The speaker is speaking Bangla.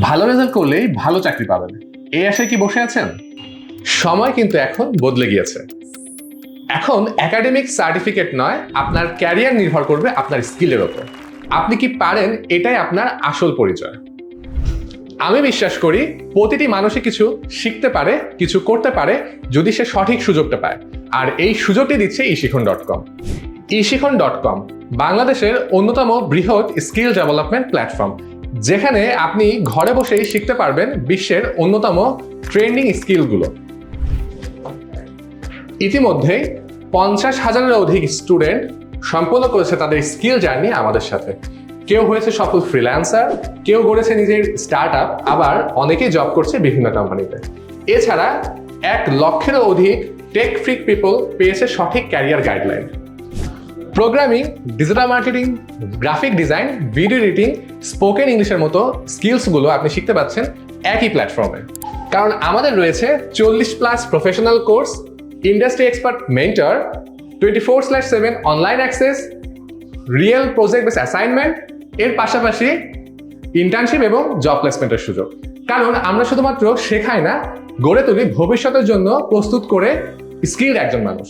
ভালো রেজাল্ট করলেই ভালো চাকরি পাবেন। এই আশায় কি বসে আছেন? সময় কিন্তু এখন বদলে গিয়েছে। এখন একাডেমিক সার্টিফিকেট নয়, আপনার ক্যারিয়ার নির্ভর করবে আপনার স্কিলের ওপর। আপনি কি পারেন, এটাই আপনার আসল পরিচয়। আমি বিশ্বাস করি, প্রতিটি মানুষই কিছু শিখতে পারে, কিছু করতে পারে, যদি সে সঠিক সুযোগটা পায়। আর এই সুযোগটি দিচ্ছে Eshikhon dot com Eshikhon dot com বাংলাদেশের অন্যতম বৃহৎ স্কিল ডেভেলপমেন্ট প্ল্যাটফর্ম যেখানে আপনি ঘরে বসেই শিখতে পারবেন বিশ্বের অন্যতম ট্রেন্ডিং স্কিলগুলো। ইতিমধ্যেই পঞ্চাশ হাজারের অধিক স্টুডেন্ট সম্পন্ন করেছে তাদের স্কিল জার্নি আমাদের সাথে। কেউ হয়েছে সফল ফ্রিল্যান্সার, কেউ গড়েছে নিজের স্টার্ট আপ আবার অনেকেই জব করছে বিভিন্ন কোম্পানিতে। এছাড়া এক লক্ষেরও অধিক টেক ফ্রিক পিপল পেয়েছে সঠিক career guideline programming digital marketing graphic design video editing spoken ইংলিশের মতো স্কিলসগুলো আপনি শিখতে পাচ্ছেন একই প্ল্যাটফর্মে কারণ আমাদের রয়েছে চল্লিশ plus professional course industry expert mentor twenty four slash seven online access real project base assignment এর পাশাপাশি ইন্টার্নশিপ এবং জব প্লেসমেন্টের সুযোগ। কারণ আমরা শুধুমাত্র শেখাই না, গড়ে তুলি ভবিষ্যতের জন্য প্রস্তুত করে স্কিল একজন মানুষ।